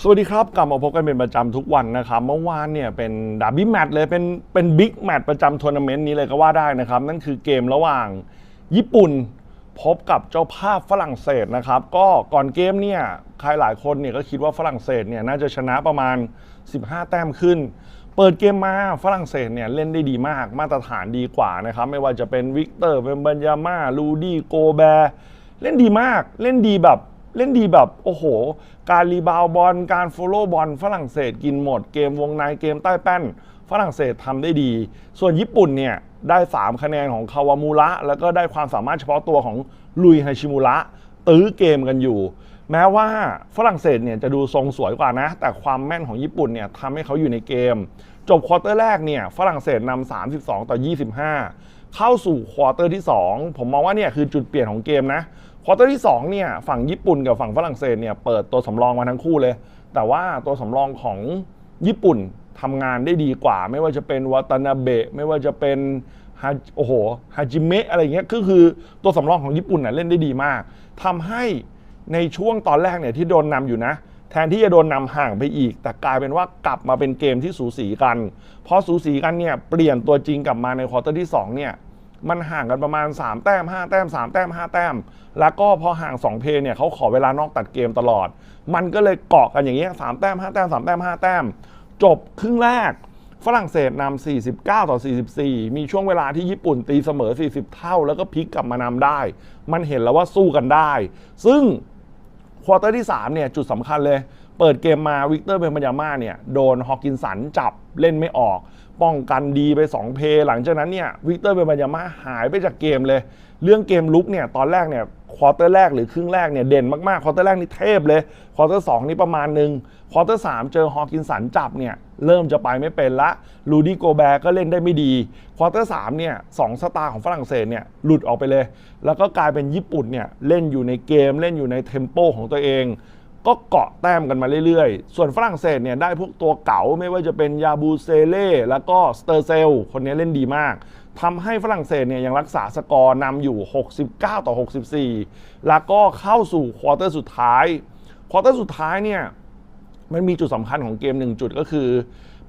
สวัสดีครับ กลับมาพบกันเป็นประจำทุกวันนะครับ เมื่อวานเนี่ยเป็นดาร์บี้แมตช์เลยเป็นเป็นบิ๊กแมตช์ประจำทัวร์นาเมนต์นี้เลยก็ว่าได้นะครับ นั่นคือเกมระหว่างญี่ปุ่นพบกับเจ้าภาพฝรั่งเศสนะครับ ก็ก่อนเกมเนี่ยใครหลายคนเนี่ยก็คิดว่าฝรั่งเศสเนี่ยน่าจะชนะประมาณ 15 แต้มขึ้น เปิดเกมมาฝรั่งเศสเนี่ยเล่นได้ดีมากมาตรฐานดีกว่านะครับ ไม่ว่าจะเป็นวิกเตอร์เวมบัญญาม่าลูดี้โกแบร์เล่นดีมากเล่นดีแบบ เล่นดีแบบโอ้โห การรีบาวบอลการโฟโล่บอลฝรั่งเศสกินหมดเกมวงในเกมใต้แป้น ฝรั่งเศสทำได้ดี ส่วนญี่ปุ่นเนี่ยได้ 3 คะแนนของคาวามูระแล้วก็ได้ความสามารถเฉพาะตัวของลุยฮาชิมุระตื้อเกมกันอยู่ แม้ว่าฝรั่งเศสเนี่ยจะดูทรงสวยกว่านะ แต่ความแม่นของญี่ปุ่นเนี่ยทำให้เขาอยู่ในเกม จบควอเตอร์แรกเนี่ยฝรั่งเศสนำ32 ต่อ 25 เข้าสู่ควอเตอร์ที่ 2 ผมมองว่าเนี่ยคือจุดเปลี่ยนของเกมนะ ควอเตอร์ที่2เนี่ยฝั่งญี่ปุ่นกับฝั่งฝรั่งเศสเนี่ยเปิดตัวสำรองมาทั้งคู่เลย แต่ว่าตัวสำรองของญี่ปุ่นทำงานได้ดีกว่า ไม่ว่าจะเป็นวัตนาเบะไม่ว่าจะเป็นฮาโอ้โหฮาจิเมะอะไรเงี้ยก็คือตัวสำรองของญี่ปุ่นเน่ะเล่นได้ดีมากทำให้ในช่วงตอนแรกเนี่ยที่โดนนำอยู่นะ แทนที่จะโดนนำห่างไปอีก แต่กลายเป็นว่ากลับมาเป็นเกมที่สูสีกันพอสูสีกันเนี่ยเปลี่ยนตัวจริงกลับมาในควอเตอร์ที่สองเนี่ย มันห่างกันประมาณ 3 แต้ม 5 แต้ม 3 แต้ม 5 แต้ม แล้วก็พอห่าง 2 เพย์เนี่ยเขาขอเวลานอกตัดเกมตลอด มันก็เลยเกาะกันอย่างเงี้ย3แต้ม 5 แต้ม 3 แต้ม 5 แต้ม จบครึ่งแรก ฝรั่งเศสนำ49 ต่อ 44 มีช่วงเวลาที่ญี่ปุ่นตีเสมอ 40 เท่า แล้วก็พลิกกลับมานำได้ มันเห็นแล้วว่าสู้กันได้ ซึ่งควอเตอร์ที่3เนี่ยจุดสำคัญเลย เปิดเกมมาวิกเตอร์เบนบัญาม่าเนี่ยโดนฮอว์กินสันจับเล่นไม่ออก ป้องกันดีไป 2 เพย์หลังจากนั้นเนี่ยวิกเตอร์เบนบัญาม่าหายไปจากเกมเลย เรื่องเกมลุกเนี่ยตอนแรกเนี่ยควอเตอร์แรกหรือครึ่งแรกเนี่ยเด่นมากๆควอเตอร์แรกนี่เทพเลยควอเตอร์สนี่ประมาณหนึ่งควอเตอร์สเจอฮอว์กินสันจับเนี่ยเริ่มจะไปไม่เป็นละลูดี้โกแบร์ก็เล่นได้ไม่ดีควอเตอร์สเนี่ยสองสตาร์ของฝรั่งเศสเนี่ยหลุดออกไปเลย แล้วก็กลายเป็นญี่ปุ่นเนี่ยเล่นอยู่ในเกมเล่นอยู่ในเทมโปของตัวเอง ก็เกาะแต้มกันมาเรื่อยๆ ส่วนฝรั่งเศสเนี่ยได้พวกตัวเก๋าไม่ว่าจะเป็นยาบูเซเล่แล้วก็สเตอร์เซล คนนี้เล่นดีมากทำให้ฝรั่งเศสเนี่ยยังรักษาสกอร์นำอยู่ 69 ต่อ 64 แล้วก็เข้าสู่ควอเตอร์สุดท้าย ควอเตอร์สุดท้ายเนี่ยมันมีจุดสำคัญของเกมหนึ่งจุดก็คือ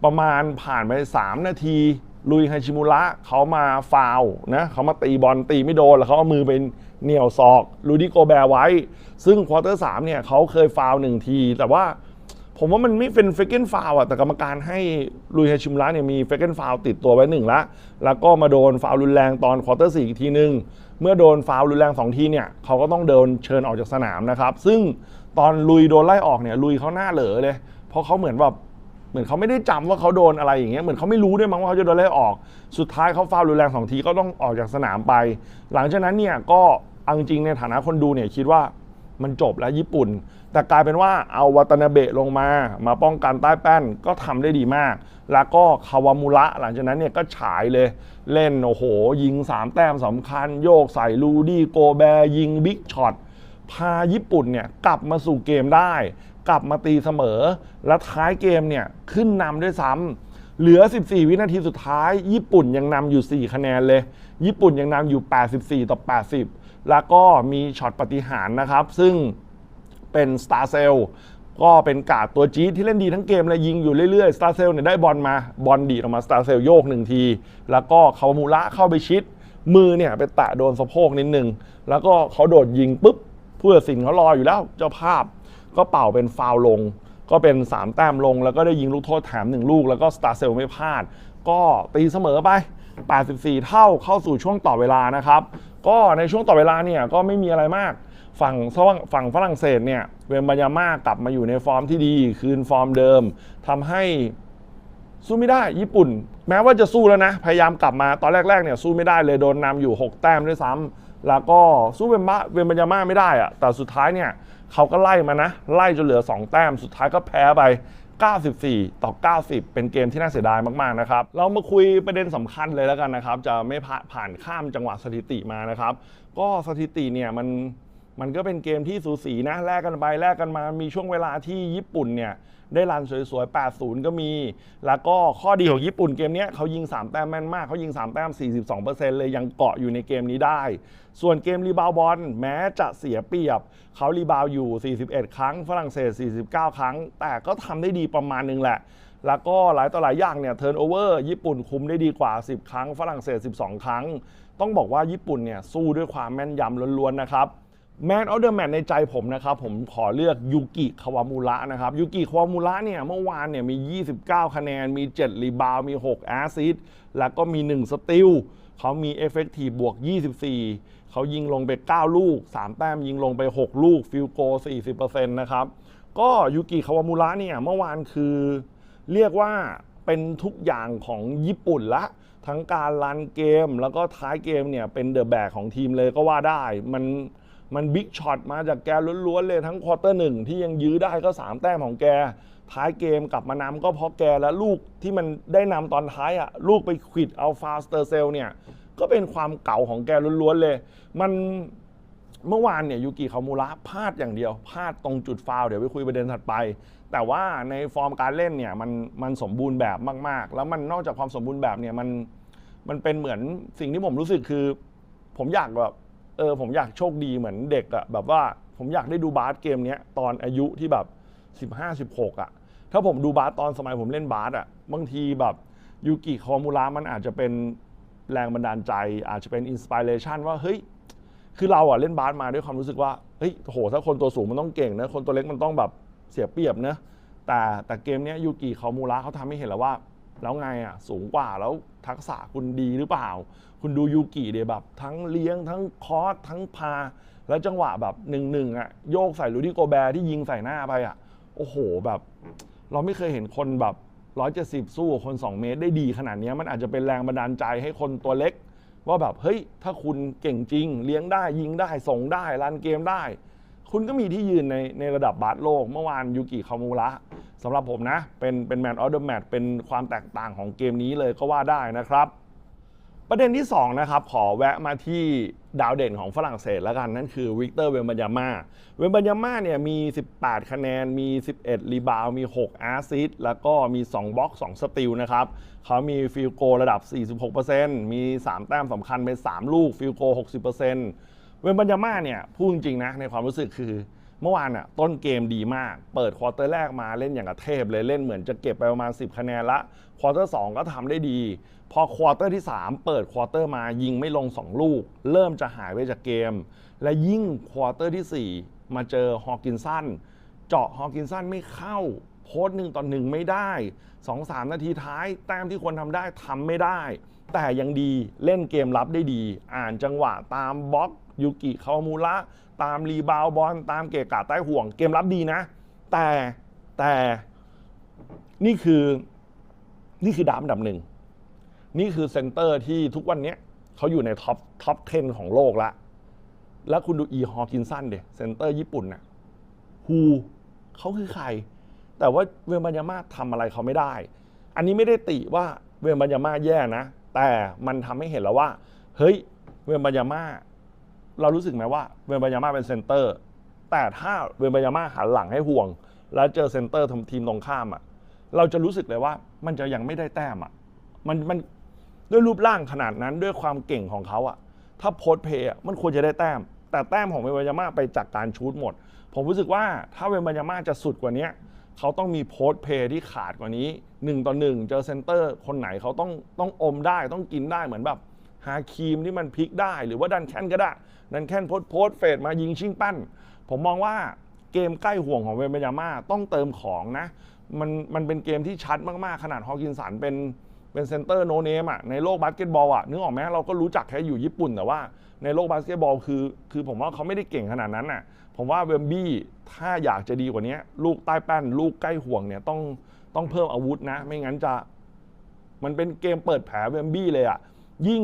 ประมาณผ่านไป 3 นาที ลุยไฮชิมุระเขามาฟาวนะเขามาตีบอลตีไม่โดน แล้วเขาเอามือไปเหนี่ยวศอกลูดี้โกแบร์ไว้ ซึ่งควอเตอร์สามเนี่ยเขาเคยฟาวหนึ่งที แต่ว่าผมว่ามันไม่เป็นเฟกเกนฟาวล์อะแต่กรรมการให้ลุยไฮชิมุระเนี่ยมีเฟกเกนฟาวติดตัวไว้หนึ่งละแล้วก็มาโดนฟาวรุนแรงตอนควอเตอร์สี่อีกทีนึงเมื่อโดนฟาวรุนแรงสองทีเนี่ยเขาก็ต้องเดินเชิญออกจากสนามนะครับซึ่งตอนลุยโดนไล่ออกเนี่ยลุยเขาหน้าเหลอเลย เพราะเขาเหมือนแบบ เหมือนเขาไม่ได้จำว่าเขาโดนอะไรอย่างเงี้ยเหมือนเขาไม่รู้ด้วยมั้งว่าเขาจะโดนไล่ออก สุดท้ายเขาฟาวรุนแรงสองทีก็ต้องออกจากสนามไป หลังจากนั้นเนี่ยก็เอาจริงในฐานะคนดูเนี่ยคิดว่ามันจบแล้วญี่ปุ่น แต่กลายเป็นว่าเอาวัตนาเบะลงมา มาป้องกันใต้แป้นก็ทำได้ดีมาก แล้วก็คาวามุระหลังจากนั้นเนี่ยก็ฉายเลย เล่นโอ้โห ยิง 3 แต้มสำคัญ โยกใส่ลูดี้โกแบยิงบิ๊กช็อตพาญี่ปุ่นเนี่ยกลับมาสู่เกมได้ กลับมาตีเสมอ และท้ายเกมเนี่ยขึ้นนำด้วยซ้ำเหลือ 14 วินาทีสุดท้าย ญี่ปุ่นยังนำอยู่ 4 คะแนนเลย ญี่ปุ่นยังนำอยู่ 84 ต่อ 80 แล้วก็มีช็อตปฏิหารนะครับ ซึ่งเป็นสตาร์เซลก็เป็นกาดตัวจี๊ดที่เล่นดีทั้งเกมเลยยิงอยู่เรื่อยๆสตาร์เซลเนี่ยได้บอลมาบอลดีออกมาสตาร์เซลโยกหนึ่งที แล้วก็คาวามูระเข้าไปชิด มือเนี่ยไปแตะโดนสะโพกนิดนึง แล้วก็เขาโดดยิงปุ๊บผู้ตัดสินเขารออยู่แล้วเจ้าภาพ ก็เป่าเป็นฟาวลง ก็เป็น 3 แต้มลง แล้วก็ได้ยิงลูกโทษแถม1ลูก แล้วก็สตาร์เซลไม่พลาด ก็ตีเสมอไป 84 เท่าเข้าสู่ช่วงต่อเวลานะครับ ก็ในช่วงต่อเวลาเนี่ยก็ไม่มีอะไรมากฝั่งฝั่งฝรั่งเศสเนี่ยเวมบัญญาม่ากลับมาอยู่ในฟอร์มที่ดี คืนฟอร์มเดิมทำให้สู้ไม่ได้ญี่ปุ่น แม้ว่าจะสู้แล้วนะ พยายามกลับมาตอนแรกๆเนี่ยสู้ไม่ได้เลยโดนนำอยู่ 6 แต้มด้วยซ้ำแล้วก็สู้เวมบะเวมบัญญาม่าไม่ได้อะแต่สุดท้ายเนี่ย เขาก็ไล่มานะ ไล่จนเหลือ 2 แต้ม สุดท้ายก็แพ้ไป 94 ต่อ 90 เป็นเกมที่น่าเสียดายมากๆนะครับ เรามาคุยประเด็นสำคัญเลยแล้วกันนะครับ จะไม่ผ่านข้ามจังหวะสถิติมานะครับ ก็สถิติเนี่ยมัน มันก็เป็นเกมที่สูสีนะแลกกันไปแลกกันมามีช่วงเวลาที่ญี่ปุ่นเนี่ยได้รันสวยๆ 80 ก็มี แล้วก็ข้อดีของญี่ปุ่นเกมนี้เขายิง 3 แต้มแม่นมาก เขายิง 3 แต้ม 42%เลยยังเกาะอยู่ในเกมนี้ได้ ส่วนเกมรีบาวด์บอลแม้จะเสียเปรียบ เขารีบาวด์อยู่ 41 ครั้ง ฝรั่งเศส 49 ครั้ง แต่ก็ทำได้ดีประมาณนึงแหละ แล้วก็หลายต่อหลายอย่างเนี่ยเทิร์นโอเวอร์ญี่ปุ่นคุมได้ดีกว่า 10 ครั้ง ฝรั่งเศส 12 ครั้ง ต้องบอกว่าญี่ปุ่นเนี่ยสู้ด้วยความแม่นยำล้วนๆนะครับ แมนออเดอะแมตในใจผมนะครับผมขอเลือกยูกิคาวามูระนะครับยูกิคาวามูระเนี่ยเมื่อวานเนี่ยมี 29 คะแนน มี 7 รีบาวด์มี 6 แอสซิสต์แล้วก็มี 1 สติลเขามีเอฟเฟกตีบวก 24 เขายิงลงไป 9 ลูก 3 แต้มยิงลงไป 6 ลูกฟิลโก 40%นะครับก็ยูกิคาวามูระเนี่ยเมื่อวานคือเรียกว่าเป็นทุกอย่างของญี่ปุ่นละทั้งการรันเกม แล้วก็ท้ายเกมเนี่ยเป็นเดอะแบกของทีมเลยก็ว่าได้มัน มันบิ๊กช็อตมาจากแกล้วนๆเลยทั้งควอเตอร์หนึ่งที่ยังยื้อได้ก็ 3 แต้มของแก ท้ายเกมกลับมานำก็เพราะแกและลูกที่มันได้นำตอนท้ายอะ่ะลูกไปควิดเอาฟาสเตอร์เซลเนี่ยก็เป็นความเก่าของแกล้วนๆเลย มันเมื่อวานเนี่ยยูกิคามูระพลาดอย่างเดียวพลาดตรงจุดฟาวเดี๋ยวไปคุยประเด็นถัดไป แต่ว่าในฟอร์มการเล่นเนี่ยมันมันสมบูรณ์แบบมาก ๆ แล้วมันนอกจากความสมบูรณ์แบบเนี่ยมันมันเป็นเหมือนสิ่งที่ผมรู้สึกคือ ผมอยากแบบ เออผมอยากโชคดีเหมือนเด็กอะแบบว่าผมอยากได้ดูบาสเกมเนี้ยตอนอายุที่แบบ 15 16อะถ้าผมดูบาสตอนสมัยผมเล่นบาสอะบางทีแบบยูกิคามูระมันอาจจะเป็นแรงบันดาลใจ อาจจะเป็นอินสปิเรชันว่าเฮ้ยคือเราอะเล่นบาสมาด้วยความรู้สึกว่าเฮ้ยโหถ้าคนตัวสูงมันต้องเก่งนะคนตัวเล็กมันต้องแบบเสียเปรียบเนะแต่แต่เกมเนี้ยยูกิคามูระเขาทำให้เห็นแล้วว่า แล้วไงอะสูงกว่าแล้วทักษะคุณดีหรือเปล่า คุณดูยูกิเดียแบบ ทั้งเลี้ยงทั้งคอสทั้งพา แล้วจังหวะแบบหนึ่งหนึ่งอะโยกใส่ลูดี้โกแบร์ที่ยิงใส่หน้าไปอะโอ้โหแบบ เราไม่เคยเห็นคนแบบร้อยเจ็ดสิบสู้กับคน 2 เมตรได้ดีขนาดนี้มันอาจจะเป็นแรงบันดาลใจให้คนตัวเล็ก ว่าแบบเฮ้ยถ้าคุณเก่งจริง เลี้ยงได้ยิงได้ส่งได้รันเกมได้ คุณก็มีที่ยืนในในระดับบาสโลก เมื่อวานยูกิคามูระสำหรับผมนะ เป็นเป็นแมนออฟเดอะแมตเป็นความแตกต่างของเกมนี้เลยก็ว่าได้นะครับ ประเด็นที่ 2 นะครับ ขอแวะมาที่ดาวเด่นของฝรั่งเศสแล้วกัน นั่นคือวิกเตอร์เวมบัญญาม่าเวมบัญญาม่าเนี่ยมี 18 คะแนนมี 11 รีบาวมี6แอสซิสแล้วก็มี 2บล็อก 2 สติลนะครับเขามีฟิลโกระดับ 46%มี 3 แต้มสำคัญเป็น 3 ลูกฟิลโก 60% เวมบัญญาม่าเนี่ยพูดจริงนะในความรู้สึกคือ เมื่อวานอะต้นเกมดีมาก เปิดควอเตอร์แรกมาเล่นอย่างกับเทพเลยเล่นเหมือนจะเก็บไปประมาณ 10 คะแนนละควอเตอร์2ก็ทำได้ดี พอควอเตอร์ที่ 3 เปิดควอเตอร์มายิงไม่ลง 2 ลูก เริ่มจะหายไปจากเกม และยิ่งควอเตอร์ที่ 4 มาเจอฮอกินสันเจาะฮอกินสันไม่เข้าโพสต์หนึ่งต่อหนึ่งไม่ได้2-3นาทีท้ายแต้มที่ควรทำได้ทำไม่ได้ แต่ยังดีเล่นเกมรับได้ดี อ่านจังหวะตามบล็อกยูกิคาวามูระตามรีบาวบอลตามเกะกะใต้ห่วง เกมรับดีนะ แต่แต่นี่คือนี่คือดามดับหนึ่ง นี่คือเซนเตอร์ที่ทุกวันนี้เขาอยู่ในท็อปท็อป 10 ของโลกละ แล้วคุณดูอีฮอกินสันเดเซนเตอร์ญี่ปุ่นน่ะฮูเขาคือใคร แต่ว่าเวมบัญญามาทำอะไรเขาไม่ได้ อันนี้ไม่ได้ติว่าเวมบัญญามาแย่นะ แต่มันทำให้เห็นแล้วว่า เฮ้ย เวมบัญญามาเรารู้สึกไหมว่า เวมบัญญามาเป็นเซนเตอร์ แต่ถ้าเวมบัญญามาหันหลังให้ห่วง แล้วเจอเซนเตอร์ทีมตรงข้ามอะ เราจะรู้สึกเลยว่า มันจะยังไม่ได้แต้มอะ มันมันด้วยรูปร่างขนาดนั้นด้วยความเก่งของเขาอะ ถ้าโพสเพย์มันควรจะได้แต้ม แต่แต้มของเวมบัญญามาไปจากการชูดหมด ผมรู้สึกว่าถ้าเวมบัญญามาจะสุดกว่านี้เขาต้องมีโพสเพย์ที่ขาดกว่านี้ 1ต่อ1เจอเซนเตอร์คนไหนเขาต้องต้องอมได้ต้องกินได้เหมือนแบบฮาคีมที่มันพลิกได้หรือว่าดันแคนก็ได้ ดันแคนโพสโพสเฟดมายิงชิงปั้น ผมมองว่าเกมใกล้ห่วงของเวมบัญญามาต้องเติมของนะ มันมันเป็นเกมที่ชัดมากๆ ขนาดฮอกินสันเป็นเป็นเซนเตอร์โนเนมอะในโลกบาสเกตบอลอะนึกออกไหมเราก็รู้จักแค่อยู่ญี่ปุ่นแต่ว่าในโลกบาสเกตบอลคือ คือผมว่าเขาไม่ได้เก่งขนาดนั้นน่ะผมว่าเวมบี้ถ้าอยากจะดีกว่านี้ลูกใต้แป้น ลูกใกล้ห่วงเนี่ยต้อง ต้องเพิ่มอาวุธนะ ไม่งั้นจะ มันเป็นเกมเปิดแผลเวมบี้เลยอะ ยิ่ง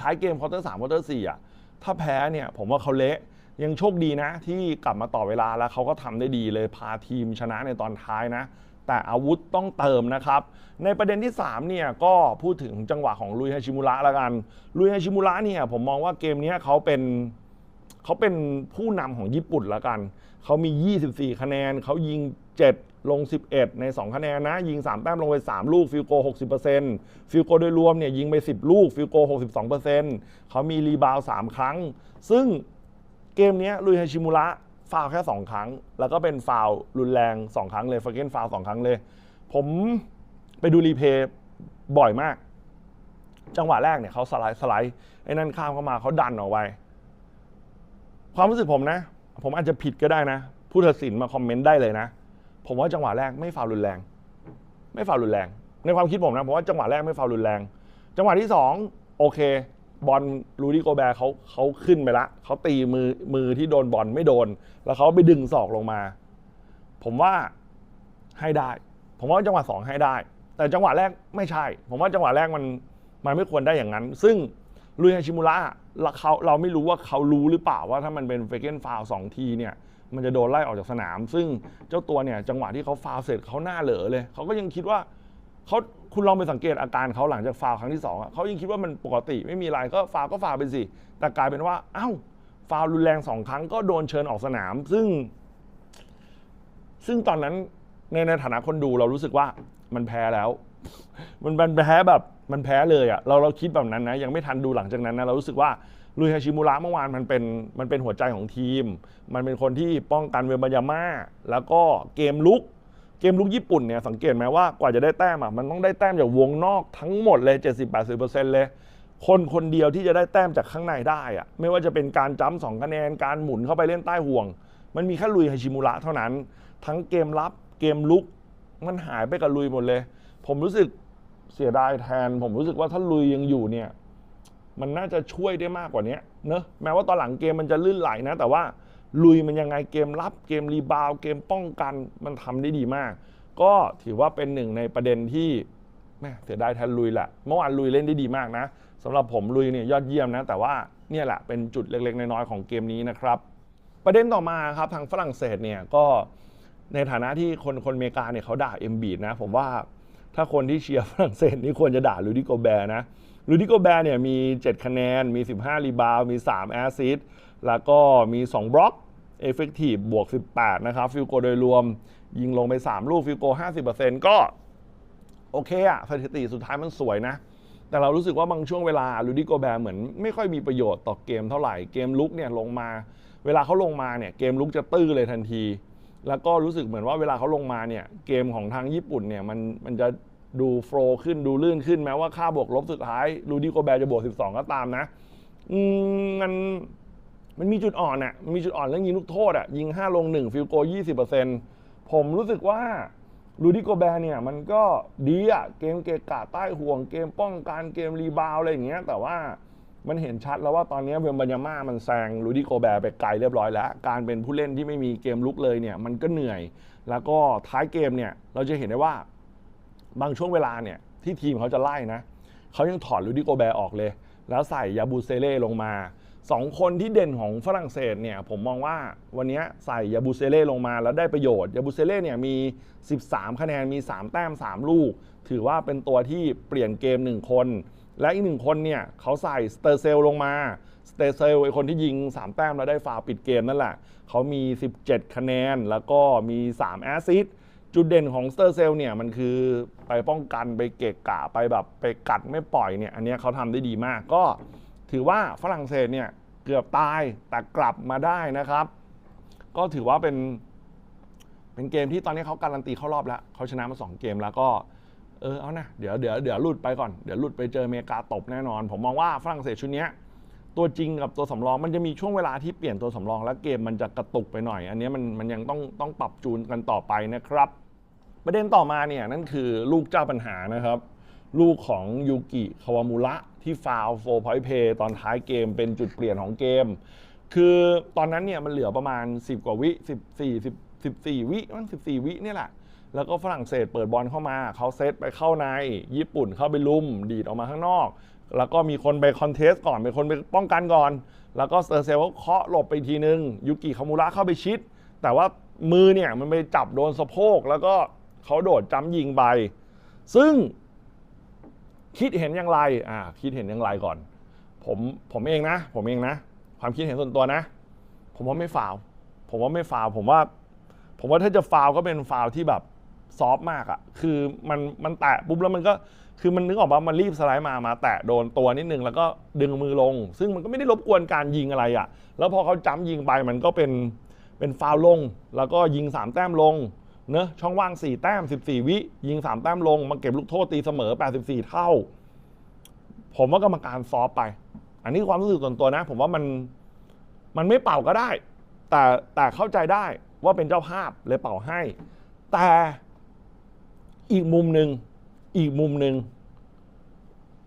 ท้ายเกมควอเตอร์สามควอเตอร์สี่อะ ถ้าแพ้เนี่ย ผมว่าเขาเละยังโชคดีนะ ที่กลับมาต่อเวลาแล้วเขาก็ทำได้ดีเลยพาทีมชนะในตอนท้ายนะ แต่อาวุธต้องเติมนะครับ ในประเด็นที่ 3 เนี่ย ก็พูดถึงจังหวะของลุยฮาชิมุระล้วกัน ลุยฮาชิมุระเนี่ย ผมมองว่าเกมนี้เขาเป็นเขาเป็นผู้นำของญี่ปุ่นละกัน เขามี 24 คะแนน เขายิง 7 ลง 11 ใน 2 คะแนนนะ ยิง 3 แต้มลงไป 3 ลูก ฟิลโก 60%ฟิลโกโดยรวมเนี่ยยิงไป 10 ลูก ฟิลโก 62%เขามีรีบาว3ครั้ง ซึ่งเกมนี้ลุยฮาชิมุระฟาวแค่ 2 ครั้ง แล้วก็เป็นฟาวรุนแรง 2 ครั้งเลยฟาเกนฟาว2ครั้งเลย ผมไปดูรีเพย์บ่อยมาก จังหวะแรกเนี่ยเขาสไลด์สไลด์ไอ้นั่นข้ามเข้ามาเขาดันออกไปความรู้สึกผมนะ ผมอาจจะผิดก็ได้นะ ผู้ตัดสินมาคอมเมนต์ได้เลยนะ ผมว่าจังหวะแรกไม่ฟาวรุนแรง ไม่ฟาวรุนแรง ในความคิดผมนะผมว่าจังหวะแรกไม่ฟาวรุนแรง จังหวะที่สองโอเค บอลลูดี้โกแบร์เขาเขาขึ้นไปละเขาตีมือมือที่โดนบอลไม่โดน แล้วเขาไปดึงศอกลงมา ผมว่าให้ได้ ผมว่าจังหวะสองให้ได้ แต่จังหวะแรกไม่ใช่ ผมว่าจังหวะแรกมันมันไม่ควรได้อย่างนั้น ซึ่งลุยฮาชิมุระ เราเขาเราไม่รู้ว่าเขารู้หรือเปล่าว่าถ้ามันเป็นเฟเกนฟาวสองทีเนี่ยมันจะโดนไล่ออกจากสนาม ซึ่งเจ้าตัวเนี่ยจังหวะที่เขาฟาวเสร็จเขาหน้าเหลอเลยเขาก็ยังคิดว่าเขาคุณลองไปสังเกตอาการเขาหลังจากฟาวครั้งที่สองอะเขายังคิดว่ามันปกติไม่มีอะไรก็ฟาวก็ฟาวไปสิแต่กลายเป็นว่าเอ้าฟาวรุนแรงสองครั้งก็โดนเชิญออกสนาม ซึ่ง ซึ่งตอนนั้นในในฐานะคนดูเรารู้สึกว่ามันแพ้แล้ว มันมันแพ้แบบ มันแพ้เลยอะเราเราคิดแบบนั้นนะยังไม่ทันดูหลังจากนั้นนะเรารู้สึกว่าลุยฮาชิมุระเมื่อวานมันเป็นมันเป็นหัวใจของทีม มันเป็นคนที่ป้องกันเวบายาม่าแล้วก็เกมลุกเกมลุกญี่ปุ่นเนี่ยสังเกตไหมว่ากว่าจะได้แต้มอะมันต้องได้แต้มจากวงนอกทั้งหมดเลย 70-80%เลย คนคนเดียวที่จะได้แต้มจากข้างในได้อะไม่ว่าจะเป็นการจ้ำสองคะแนนการหมุนเข้าไปเล่นใต้ห่วง มันมีแค่ลุยฮาชิมุระเท่านั้น ทั้งเกมรับเกมลุกมันหายไปกับลุยหมดเลย ผมรู้สึก เสียดายแทน ผมรู้สึกว่าถ้าลุยยังอยู่เนี่ย มันน่าจะช่วยได้มากกว่านี้เนอะแม้ว่าตอนหลังเกมมันจะลื่นไหลนะ แต่ว่าลุยมันยังไงเกมรับเกมรีบาวเกมป้องกันมันทำได้ดีมาก ก็ถือว่าเป็นหนึ่งในประเด็นที่แม่เสียดายแทนลุยแหละเมื่อวานลุยเล่นได้ดีมากนะสำหรับผมลุยเนี่ยยอดเยี่ยมนะ แต่ว่าเนี่ยแหละเป็นจุดเล็กๆน้อยๆของเกมนี้นะครับ ประเด็นต่อมาครับทางฝรั่งเศสเนี่ยก็ในฐานะที่คนคนอเมริกาเนี่ยเขาด่าเอ็มบีดนะ ผมว่า ถ้าคนที่เชียร์ฝรั่งเศสนี่ควรจะด่าลูดิโกแบร์นะลูดิโกแบร์เนี่ยมี 7 คะแนน มี 15 รีบาวมี 3 แอสซิสต์แล้วก็มี 2 บล็อกเอฟเฟกตีฟบวก 18 นะครับ ฟิลโกโดยรวมยิงลงไป 3 ลูก ฟิลโก 50%ก็ โอเคอะสถิติสุดท้ายมันสวยนะ แต่เรารู้สึกว่าบางช่วงเวลาลูดิโกแบร์เหมือนไม่ค่อยมีประโยชน์ต่อเกมเท่าไหร่ เกมลุกเนี่ยลงมา เวลาเขาลงมาเนี่ยเกมลุกจะตื้อเลยทันที แล้วก็รู้สึกเหมือนว่าเวลาเขาลงมาเนี่ยเกมของทางญี่ปุ่นเนี่ยมันมันจะ ดูโฟล์ขึ้นดูลื่นขึ้นแม้ว่าค่าบวกลบสุดท้ายลูดิโกแบร์จะบวก 12 ก็ตามนะมันมันมีจุดอ่อนอะมันมีจุดอ่อนเรื่องยิงลูกโทษอะยิง 5 ลง 1 ฟิลโก 20%ผมรู้สึกว่าลูดิโกแบร์เนี่ยมันก็ดีอะเกมเกะกะใต้ห่วงเกมป้องกันเกมรีบาวอะไรอย่างเงี้ย แต่ว่ามันเห็นชัดแล้วว่าตอนนี้เวมบัญญาม่ามันแซงลูดิโกแบร์ไปไกลเรียบร้อยแล้ว การเป็นผู้เล่นที่ไม่มีเกมลุกเลยเนี่ยมันก็เหนื่อย แล้วก็ท้ายเกมเนี่ยเราจะเห็นได้ว่า บางช่วงเวลาเนี่ยที่ทีมเขาจะไล่นะเขายังถอดลูดิโกแบร์ออกเลย แล้วใส่ยาบูเซเล่ลงมาสองคนที่เด่นของฝรั่งเศสเนี่ยผมมองว่าวันนี้ใส่ยาบูเซเล่ลงมาแล้วได้ประโยชน์ยาบูเซเล่เนี่ยมี 13 คะแนนมี 3 แต้ม 3 ลูก ถือว่าเป็นตัวที่เปลี่ยนเกม 1 คน และอีกหนึ่งคนเนี่ยเขาใส่สเตอร์เซลลงมาสเตอร์เซลไอคนที่ยิง 3 แต้มแล้วได้ฟาวปิดเกมนั่นแหละเขามี 17 คะแนนแล้วก็มี 3 แอสซิสต์ จุดเด่นของสเตอร์เซลเนี่ยมันคือไปป้องกันไปเกะกะไปแบบไปกัดไม่ปล่อยเนี่ยอันนี้เขาทำได้ดีมาก ก็ถือว่าฝรั่งเศสเนี่ยเกือบตายแต่กลับมาได้นะครับ ก็ถือว่าเป็นเป็นเกมที่ตอนนี้เขาการันตีเข้ารอบแล้วเขาชนะมา 2 เกมแล้วก็เออเอานะเดี๋ยวเดี๋ยวเดี๋ยวหลุดไปก่อนเดี๋ยวหลุดไปเจอเมกาตบแน่นอน ผมมองว่าฝรั่งเศสชุดเนี้ย ตัวจริงกับตัวสำรองมันจะมีช่วงเวลาที่เปลี่ยนตัวสำรอง แล้วเกมมันจะกระตุกไปหน่อย อันนี้มันมันยังต้องต้องปรับจูนกันต่อไปนะครับ ประเด็นต่อมาเนี่ยนั่นคือลูกเจ้าปัญหานะครับ ลูกของยูกิคาวามุระที่ฟาวโฟพอยต์เพย์ตอนท้ายเกมเป็นจุดเปลี่ยนของเกม คือตอนนั้นเนี่ยมันเหลือประมาณ 10 กว่าวิ 14 10 14 วิมัน14 วิเนี่ยแหละแล้วก็ฝรั่งเศสเปิดบอลเข้ามา เขาเซตไปเข้าใน ญี่ปุ่นเข้าไปลุม ดีดออกมาข้างนอก แล้วก็มีคนไปคอนเทสก่อนเป็นคนไปป้องกันก่อน แล้วก็เซอร์เซลเคาะหลบไปทีนึงยูกิคามูระเข้าไปชิด แต่ว่ามือเนี่ยมันไปจับโดนสะโพก แล้วก็เขาโดดจ้ำยิงไป ซึ่งคิดเห็นอย่างไรอ่าคิดเห็นอย่างไรก่อน ผมผมเองนะ ผมเองนะ ความคิดเห็นส่วนตัวนะ ผมว่าไม่ฟาวผมว่าไม่ฟาวผมว่า ผมว่าถ้าจะฟาวก็เป็นฟาวที่แบบซอฟมากอะ คือมันมันแตะปุ๊บแล้วมันก็ คือมันนึกออกว่ามันรีบสไลด์มามา แตะโดนตัวนิดนึงแล้วก็ดึงมือลง ซึ่งมันก็ไม่ได้รบกวนการยิงอะไรอะแล้วพอเขาจ้ำยิงไปมันก็เป็นเป็นฟาวลง แล้วก็ยิง 3 แต้มลงเนอะช่องว่าง 4 แต้ม 14 วิ ยิง 3 แต้มลง มาเก็บลูกโทษตีเสมอ 84 เท่า ผมว่ากรรมการซอฟต์ไป อันนี้ความรู้สึกส่วนตัวนะ ผมว่ามันมันไม่เป่าก็ได้ แต่แต่เข้าใจได้ว่าเป็นเจ้าภาพเลยเป่าให้ แต่อีกมุมหนึ่ง อีกมุมหนึ่ง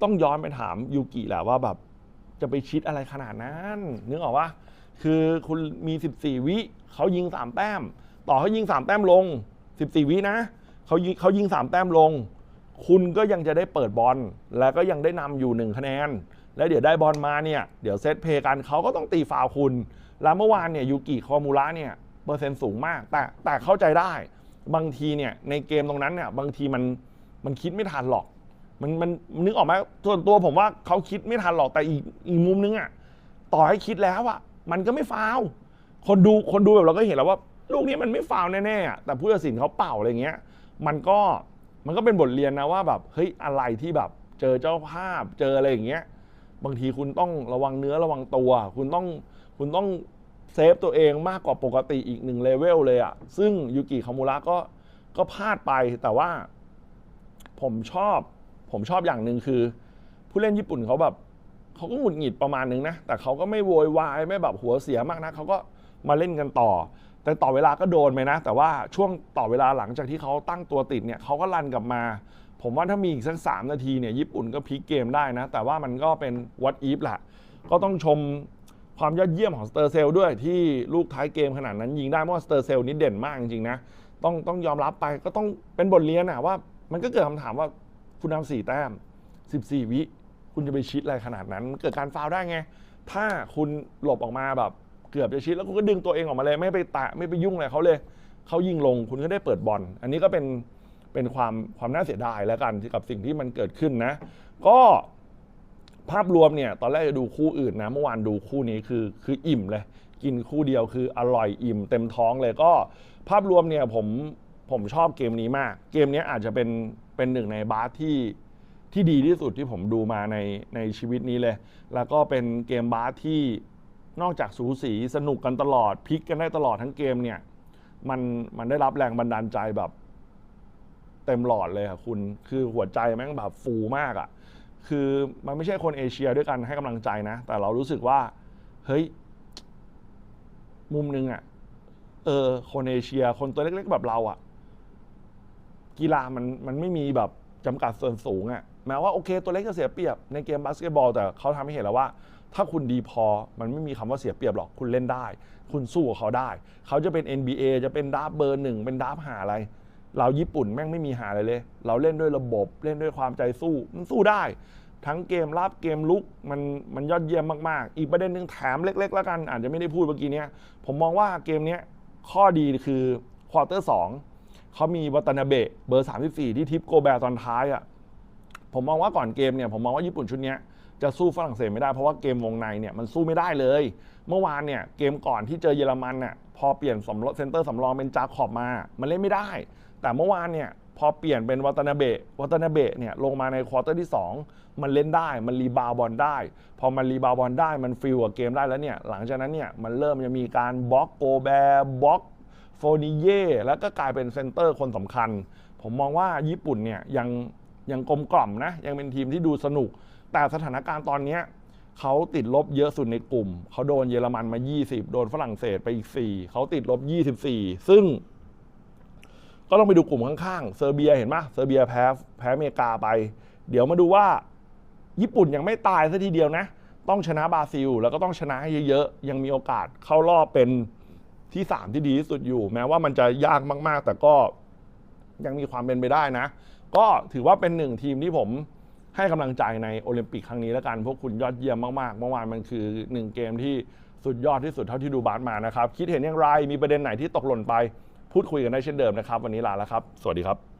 ต้องย้อนไปถามยูกิแหละว่าแบบจะไปชิดอะไรขนาดนั้นนึกออกว่าคือคุณมี 14 วิเขายิง 3 แต้ม ต่อเขายิง 3 แต้มลง 14 วินะเขายิงเขายิง 3 แต้มลง คุณก็ยังจะได้เปิดบอลแล้วก็ยังได้นำอยู่ 1 คะแนน แล้วเดี๋ยวได้บอลมาเนี่ย เดี๋ยวเซตเพย์กันเขาก็ต้องตีฟาวคุณ แล้วเมื่อวานเนี่ยยูกิคอมูระเนี่ยเปอร์เซ็นต์สูงมาก แต่แต่เข้าใจได้ บางทีเนี่ยในเกมตรงนั้นเนี่ยบางทีมัน มันคิดไม่ทันหรอก มันมันนึกออกไหมส่วนตัวผมว่าเขาคิดไม่ทันหรอกแต่อีกอีกมุมนึงอะต่อให้คิดแล้วอะมันก็ไม่ฟาวคนดูคนดูแบบเราก็เห็นแล้วว่า ลูกนี้มันไม่ฟาวแน่ๆแต่ผู้ตัดสินเขาเป่าอะไรเงี้ย มันก็มันก็เป็นบทเรียนนะว่าแบบเฮ้ยอะไรที่แบบเจอเจ้าภาพเจออะไรอย่างเงี้ย บางทีคุณต้องระวังเนื้อระวังตัว คุณต้องคุณต้องเซฟตัวเองมากกว่าปกติอีกหนึ่งเลเวลเลยอะซึ่งยูกิคามูระก็ก็พลาดไปแต่ว่า ผมชอบ ผมชอบอย่างหนึ่งคือ ผู้เล่นญี่ปุ่นเขาแบบเขาก็หงุดหงิดประมาณนึงนะ แต่เขาก็ไม่โวยวายไม่แบบหัวเสียมากนะเขาก็มาเล่นกันต่อ แต่ต่อเวลาก็โดนไปนะ แต่ว่าช่วงต่อเวลาหลังจากที่เขาตั้งตัวติดเนี่ยเขาก็รันกลับมา ผมว่าถ้ามีอีกสักสามนาทีเนี่ยญี่ปุ่นก็พลิกเกมได้นะ แต่ว่ามันก็เป็นวัดอีฟแหละก็ต้องชมความยอดเยี่ยมของสเตอร์เซลด้วยที่ลูกท้ายเกมขนาดนั้นยิงได้เพราะว่าสเตอร์เซลนี่เด่นมากจริงๆนะต้องต้องยอมรับไปก็ต้องเป็นบทเรียนอะว่า มันก็เกิดคำถามว่าคุณนำสี่แต้ม 14 วิ คุณจะไปชิดอะไรขนาดนั้นมันเกิดการฟาวล์ได้ไง ถ้าคุณหลบออกมาแบบเกือบจะชิดแล้วคุณก็ดึงตัวเองออกมาเลย ไม่ไปแตะไม่ไปยุ่งอะไรเขาเลย เขายิงลงคุณก็ได้เปิดบอล อันนี้ก็เป็นเป็นความความน่าเสียดายแล้วกันกับสิ่งที่มันเกิดขึ้นนะ ก็ภาพรวมเนี่ยตอนแรกจะดูคู่อื่นนะ เมื่อวานดูคู่นี้คือคืออิ่มเลย กินคู่เดียวคืออร่อยอิ่มเต็มท้องเลยก็ ภาพรวมเนี่ยผม ผมชอบเกมนี้มาก เกมนี้อาจจะเป็นเป็นหนึ่งในบาสที่ที่ดีที่สุดที่ผมดูมาในในชีวิตนี้เลย แล้วก็เป็นเกมบาสที่นอกจากสูสีสนุกกันตลอดพลิกกันได้ตลอดทั้งเกมเนี่ย มันมันได้รับแรงบันดาลใจแบบเต็มหลอดเลยอะคุณ คือหัวใจแม่งแบบฟูมากอะคือมันไม่ใช่คนเอเชียด้วยกันให้กำลังใจนะ แต่เรารู้สึกว่า เฮ้ย มุมหนึงอะเออ คนเอเชีย คนตัวเล็กๆแบบเราอะ กีฬามันมันไม่มีแบบจำกัดส่วนสูงอะ่ะแม้ว่าโอเคตัวเล็กจะเสียเปรียบในเกมบาสเกตบอลแต่เขาทำให้เห็นแล้วว่า ถ้าคุณดีพอมันไม่มีคำว่าเสียเปรียบหรอกคุณเล่นได้ คุณสู้กับเขาได้ เขาจะเป็น NBA จะเป็นดาร์ฟเบอร์หนึ่งเป็นดาร์ฟหาอะไร เราญี่ปุ่นแม่งไม่มีหาอะไรเลย เราเล่นด้วยระบบเล่นด้วยความใจสู้มันสู้ได้ ทั้งเกมรับเกมลุกมันมันยอดเยี่ยมมากๆ อีกประเด็นหนึ่งแถมเล็ก ๆ แล้วกันอาจจะไม่ได้พูดเมื่อกี้เนี้ยผมมองว่าเกมเนี้ยข้อดีคือควอเตอร์สอง เขามีวัตนาเบะเบอร์ 34 ที่ทิปโกแบร์ตอนท้ายอะผมมองว่าก่อนเกมเนี่ยผมมองว่าญี่ปุ่นชุดนี้จะสู้ฝรั่งเศสไม่ได้เพราะว่าเกมวงในเนี่ยมันสู้ไม่ได้เลย เมื่อวานเนี่ยเกมก่อนที่เจอเยอรมันเนี่ยพอเปลี่ยนสำรองเซนเตอร์สำรองเป็นจาขอบมา มันเล่นไม่ได้ แต่เมื่อวานเนี่ยพอเปลี่ยนเป็นวัตนาเบะวัตนาเบะเนี่ยลงมาในควอเตอร์ที่ 2 มันเล่นได้ มันรีบาวบอลได้ พอมันรีบาวบอลได้มันฟิลกับเกมได้แล้วเนี่ยหลังจากนั้นเนี่ยมันเริ่มจะมีการบล็อกโกแบร์บล็อก โฟนิเย่แล้วก็กลายเป็นเซนเตอร์คนสำคัญ ผมมองว่าญี่ปุ่นเนี่ยยังยังกลมกล่อมนะยังเป็นทีมที่ดูสนุก แต่สถานการณ์ตอนเนี้ยเขาติดลบเยอะสุดในกลุ่ม เขาโดนเยอรมันมา 20 โดนฝรั่งเศสไปอีก 4 เขาติดลบ 24 ซึ่ง ก็ต้องไปดูกลุ่มข้างๆ เซอร์เบียเห็นไหมเซอร์เบียแพ้แพ้อเมริกาไป เดี๋ยวมาดูว่า ญี่ปุ่นยังไม่ตายซะทีเดียวนะ ต้องชนะบราซิล แล้วก็ต้องชนะให้เยอะๆ ยังมีโอกาสเข้ารอบเป็น ที่ 3 ที่ดีที่สุดอยู่ แม้ว่ามันจะยากมาก ๆ แต่ก็ยังมีความเป็นไปได้นะ ก็ถือว่าเป็นหนึ่งทีมที่ผมให้กำลังใจในโอลิมปิกครั้งนี้แล้วกัน พวกคุณยอดเยี่ยมมากๆ เมื่อวานมันคือหนึ่งเกมที่สุดยอดที่สุดเท่าที่ดูบาสมานะครับ คิดเห็นอย่างไร มีประเด็นไหนที่ตกหล่นไป พูดคุยกันได้เช่นเดิมนะครับ วันนี้ลาแล้วครับ สวัสดีครับ